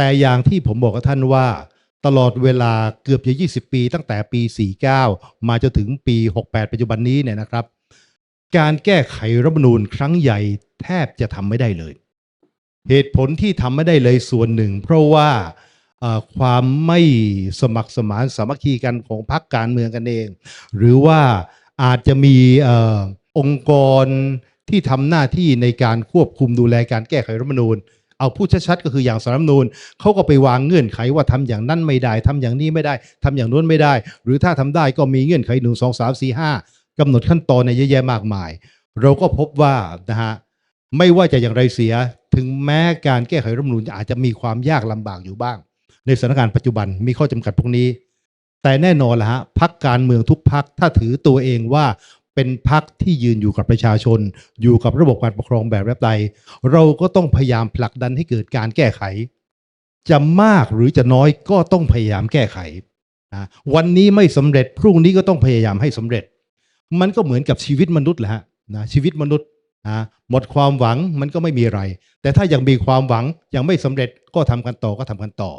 แต่อย่างที่ผมบอกกับท่านว่า ตลอดเวลาเกือบจะ 20 ปี ตั้งแต่ปี 49 มาจนถึงปี 68 ปัจจุบันนี้เนี่ยนะครับ การแก้ไขรัฐธรรมนูญครั้งใหญ่แทบจะทำไม่ได้เลย เหตุผลที่ทำไม่ได้เลยส่วนหนึ่ง เพราะว่าความไม่สมัครสมานสามัคคีกันของพรรคการเมืองกันเอง หรือว่าอาจจะมีออองค์กรที่ทำหน้าที่ในการควบคุมดูแลการแก้ไขรัฐธรรมนูญ เอาพูดชัดๆก็คืออย่างสารรัฐธรรมนูญเขาก็ไปวางเงื่อนไขว่าทำอย่างนั้นไม่ได้ทำอย่างนี้ไม่ได้ทำอย่างนู้นไม่ได้ หรือถ้าทำได้ก็มีเงื่อนไขหนึ่งสองสามสี่ห้ากำหนดขั้นตอนในเยอะแยะมากมาย เราก็พบว่านะฮะไม่ว่าจะอย่างไรเสียถึงแม้การแก้ไขรัฐมนูญอาจจะมีความยากลำบากอยู่บ้าง ในสถานการณ์ปัจจุบันมีข้อจำกัดพวกนี้ แต่แน่นอนละฮะพักการเมืองทุกพักถ้าถือตัวเองว่า เป็นพักที่ยืนอยู่กับประชาชน อยู่กับระบบการปกครองแบบแบบใดเราก็ต้องพยายามผลักดันให้เกิดการแก้ไข จะมากหรือจะน้อยก็ต้องพยายามแก้ไขนะวันนี้ไม่สำเร็จพรุ่งนี้ก็ต้องพยายามให้สำเร็จ มันก็เหมือนกับชีวิตมนุษย์แหละฮะนะชีวิตมนุษย์นะหมดความหวังมันก็ไม่มีอะไร แต่ถ้ายังมีความหวังยังไม่สำเร็จก็ทำกันต่อก็ทำกันต่อ